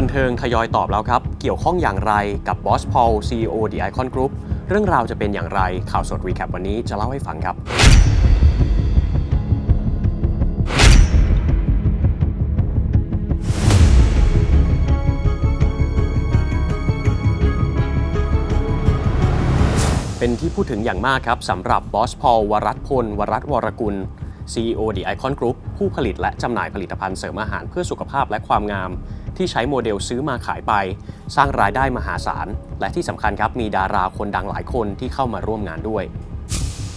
บันเทิงทยอยตอบแล้วครับ เกี่ยวข้องอย่างไรกับบอสพอล CEO The Icon Group เรื่องราวจะเป็นอย่างไรข่าวสดรีแคปวันนี้จะเล่าให้ฟังครับเป็นที่พูดถึงอย่างมากครับสำหรับบอสพอลวรัตพล วรัตวรกุล CEO The Icon Group ผู้ผลิตและจำหน่ายผลิตภัณฑ์เสริมอาหารเพื่อสุขภาพและความงาม ที่ใช้โมเดลซื้อมาขายไป สร้างรายได้มหาศาล และที่สำคัญครับมีดาราคนดังหลายคนที่เข้ามาร่วมงานด้วย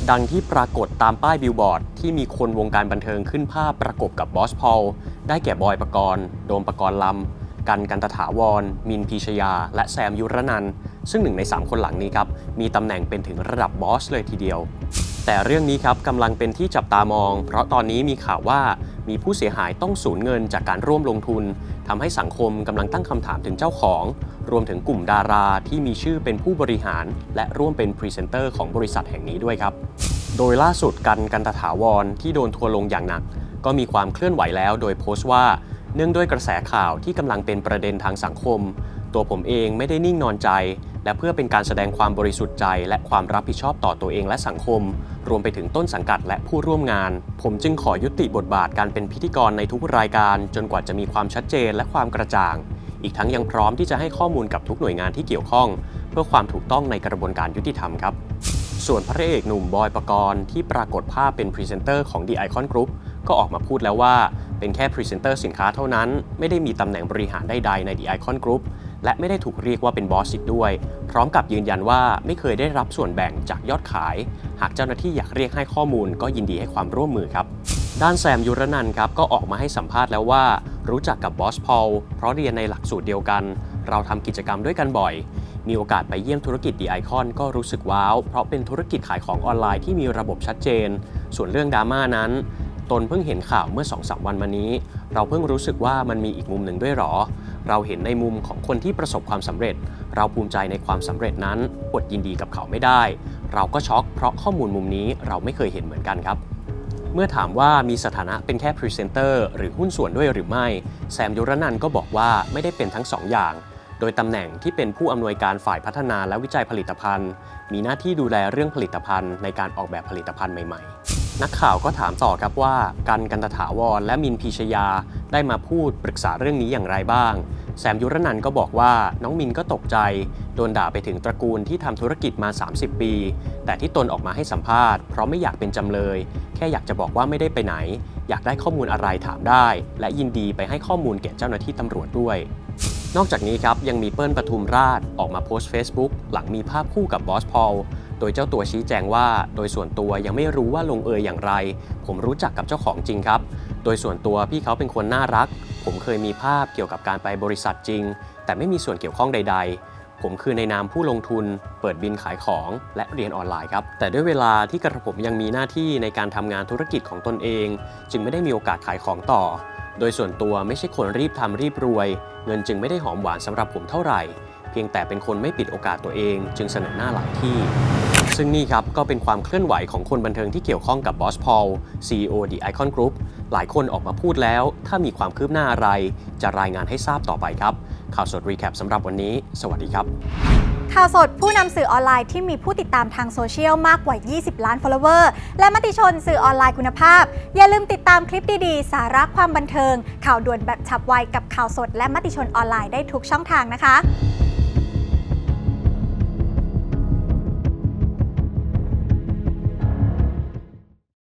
ดังที่ปรากฏตามป้ายบิลบอร์ด ที่มีคนวงการบันเทิงขึ้นภาพประกบกับบอสพอลได้แก่บอยปกรณ์โดมปกรณ์ลำกันกันตถาวร มินพีชยา และแซมยุรนันซึ่งหนึ่งใน 3 คนหลังนี้ครับมีตำแหน่งเป็นถึงระดับบอสเลยทีเดียว แต่เรื่องนี้ครับกำลังเป็นที่จับตามอง เพราะตอนนี้มีข่าวว่ามีผู้เสียหายต้องสูญเงินจากการร่วมลงทุนทำให้สังคมกำลังตั้งคำถามถึงเจ้าของ รวมถึงกลุ่มดาราที่มีชื่อเป็นผู้บริหาร และร่วมเป็นพรีเซนเตอร์ของบริษัทแห่งนี้ด้วยครับ โดยล่าสุดกันกันตถาวรที่โดนทัวลงอย่างหนัก ก็มีความเคลื่อนไหวแล้ว โดยโพสต์ว่าเนื่องด้วยกระแสข่าวที่กำลังเป็นประเด็นทางสังคม ตัวผมเองไม่ได้นิ่งนอนใจ และเพื่อเป็นการแสดงความบริสุทธิ์ใจ และความรับผิดชอบต่อตัวเองและสังคม รวมไปถึงต้นสังกัดและผู้ร่วมงาน ผมจึงขอยุติบทบาทการเป็นพิธีกรในทุกรายการ จนกว่าจะมีความชัดเจนและความกระจ่าง อีกทั้งยังพร้อมที่จะให้ข้อมูลกับทุกหน่วยงานที่เกี่ยวข้อง เพื่อความถูกต้องในกระบวนการยุติธรรมครับ ส่วนพระเอกหนุ่มบอยปกรณ์ที่ปรากฏภาพเป็นพรีเซนเตอร์ของ The Icon Group ก็ออกมาพูดแล้วว่าเป็นแค่พรีเซนเตอร์สินค้าเท่านั้น ไม่ได้มีตำแหน่งบริหารใดๆใน The Icon Group และไม่ได้ถูกเรียกว่าเป็นบอสอีกด้วย พร้อมกับยืนยันว่าไม่เคยได้รับส่วนแบ่งจากยอดขาย หากเจ้าหน้าที่อยากเรียกให้ข้อมูลก็ยินดีให้ความร่วมมือครับ ด้านแซมยุรนันครับก็ออกมาให้สัมภาษณ์แล้วว่า รู้จักกับบอสพอลเพราะเรียนในหลักสูตรเดียวกัน เราทำกิจกรรมด้วยกันบ่อย มีโอกาสไปเยี่ยมธุรกิจ The Icon ก็รู้สึกว้าว เพราะเป็นธุรกิจขายของออนไลน์ที่มีระบบชัดเจน ส่วนเรื่องดราม่านั้น ตนเพิ่งเห็นข่าวเมื่อ2-3วันมานี้ เราเพิ่งรู้สึกว่ามันมีอีกมุมหนึ่งด้วยหรอ เราเห็นในมุมของคนที่ประสบความสำเร็จ เราภูมิใจในความสำเร็จนั้นอดยินดีกับเขาไม่ได้ เราก็ช็อกเพราะข้อมูลมุมนี้เราไม่เคยเห็นเหมือนกันครับ เมื่อถามว่ามีสถานะเป็นแค่พรีเซนเตอร์หรือหุ้นส่วนด้วยหรือไม่ แซมยุรนันก็บอกว่าไม่ได้เป็นทั้งสองอย่างโดยตำแหน่งที่เป็นผู้อำนวยการฝ่ายพัฒนาและวิจัยผลิตภัณฑ์ มีหน้าที่ดูแลเรื่องผลิตภัณฑ์ในการออกแบบผลิตภัณฑ์ใหม่ ๆ นักข่าวก็ถามต่อครับว่ากันกันตถาวรและมินพีชยาได้มาพูดปรึกษาเรื่องนี้อย่างไรบ้าง แซมยุรนันก็บอกว่าน้องมินก็ตกใจ โดนด่าไปถึงตระกูลที่ทำธุรกิจมา 30 ปี แต่ที่ตนออกมาให้สัมภาษณ์เพราะไม่อยากเป็นจำเลย แค่อยากจะบอกว่าไม่ได้ไปไหน อยากได้ข้อมูลอะไรถามได้ และยินดีไปให้ข้อมูลแก่เจ้าหน้าที่ตำรวจด้วยนอกจากนี้ครับยังมีเปิ้ลปทุมราชออกมาโพสต์ Facebook หลังมีภาพคู่กับบอสพอล โดยเจ้าตัวชี้แจงว่า โดยส่วนตัวยังไม่รู้ว่าลงเอยอย่างไร ผมรู้จักกับเจ้าของจริงครับ โดยส่วนตัวพี่เขาเป็นคนน่ารัก ผมเคยมีภาพเกี่ยวกับการไปบริษัทจริง แต่ไม่มีส่วนเกี่ยวข้องใด ๆผมคือในนามผู้ลงทุน เปิดบินขายของและเรียนออนไลน์ครับ แต่ด้วยเวลาที่กระผมยังมีหน้าที่ในการทำงานธุรกิจของตนเอง จึงไม่ได้มีโอกาสขายของต่อ โดยส่วนตัวไม่ใช่คนรีบทำรีบรวย เงินจึงไม่ได้หอมหวานสำหรับผมเท่าไหร่ เพียงแต่เป็นคนไม่ปิดโอกาสตัวเอง จึงเสนอหน้าหลายที่ ซึ่งนี่ครับก็เป็นความเคลื่อนไหวของคนบันเทิงที่เกี่ยวข้องกับบอสพอล CEO The Icon Group หลายคนออกมาพูดแล้ว ถ้ามีความคืบหน้าอะไร จะรายงานให้ทราบต่อไปครับ ข่าวสดรีแคปสำหรับวันนี้ สวัสดีครับ ข่าวสดผู้นำสื่อออนไลน์ที่มีผู้ติดตามทางโซเชียลมากกว่า 20 ล้าน follower และมติชนสื่อออนไลน์คุณภาพ อย่าลืมติดตามคลิปดีๆ สาระความบันเทิง ข่าวด่วนแบบฉับไวกับข่าวสด และมติชนออนไลน์ได้ทุกช่องทางนะคะ